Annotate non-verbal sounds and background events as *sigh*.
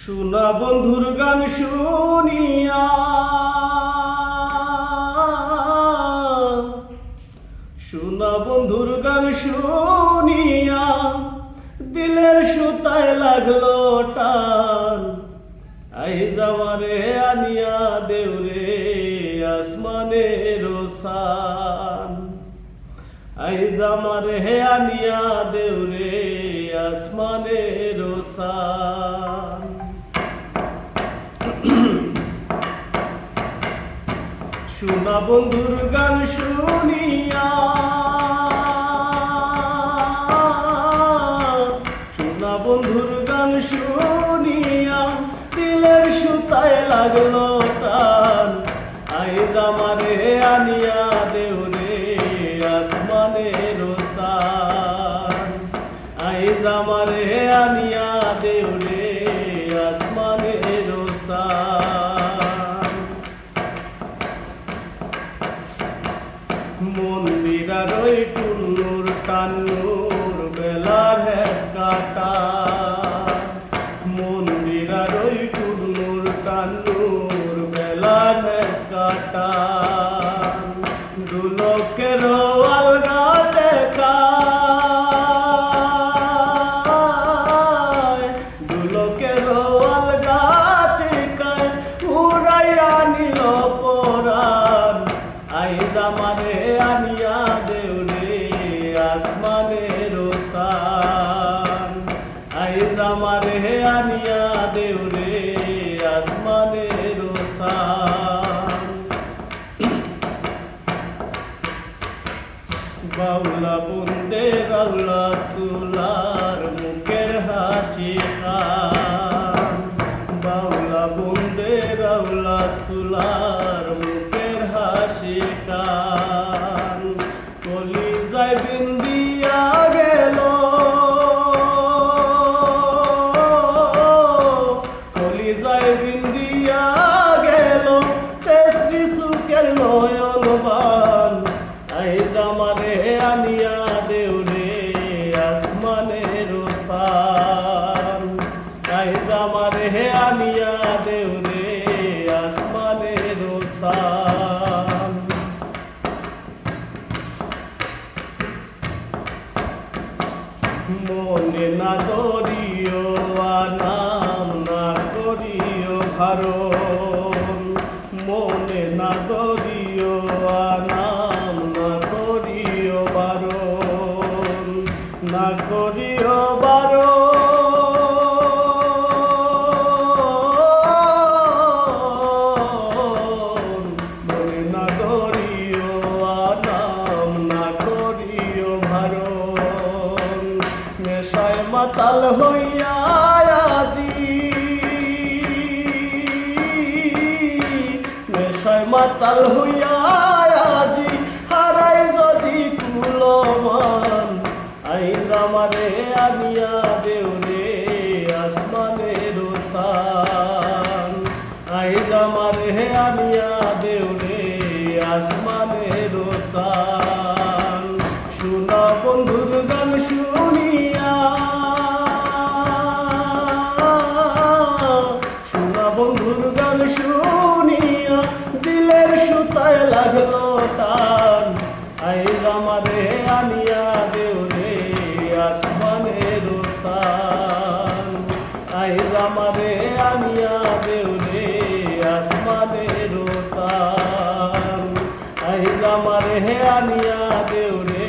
শোনা বন্ধুর গান শুনিয়া। শোনা বন্ধুর গান শুনিয়া দিলের সুতায় লাগল টান। আই জামারে আনিয়া দেউরে আসমানের সান আই জামারে আনিয়া দেউরে আসমানের সান *clears throat* শোনা বন্ধুর গান শুনিয়া। শোনা বন্ধুর গান শুনিয়া, দিলের সুতায় লাগল টান। আই দামারে আনিয়া দেউরে আসমানের সান আই দামারে আনিয়া ওই টুন্নুর কান্নুর বেলার হেস কাটা মন্দিরার আই দামারে আনিয়া দেউরে আসমানের বাউলা বন্দে রাউলা সুলার মুখের হাসি বাউলা বন্দে রাউলা সুলার মুখের হাসি কান আই জামারে আনিয়া দেউরে আসমানের সান মনে না দরিও নাম না করিও ভারণ। মনে না দরিও নাম না করিও বারণ। না করিও বারণ মাতাল হইয়া আজি। নেশায় মাতাল হইয়া আজি। হারাই যদি কুলমান আইন আমারে আনিয়া দেউরে আসমানের সান আইন আমারে আনিয়া দেউরে আসমানের সান সুতায় লাগল টান। আই আমারে আনিয়া দেউরে আসমানের সান আই আমারে আনিয়া দেউরে আসমানের সান আই আমারে আনিয়া দেউরে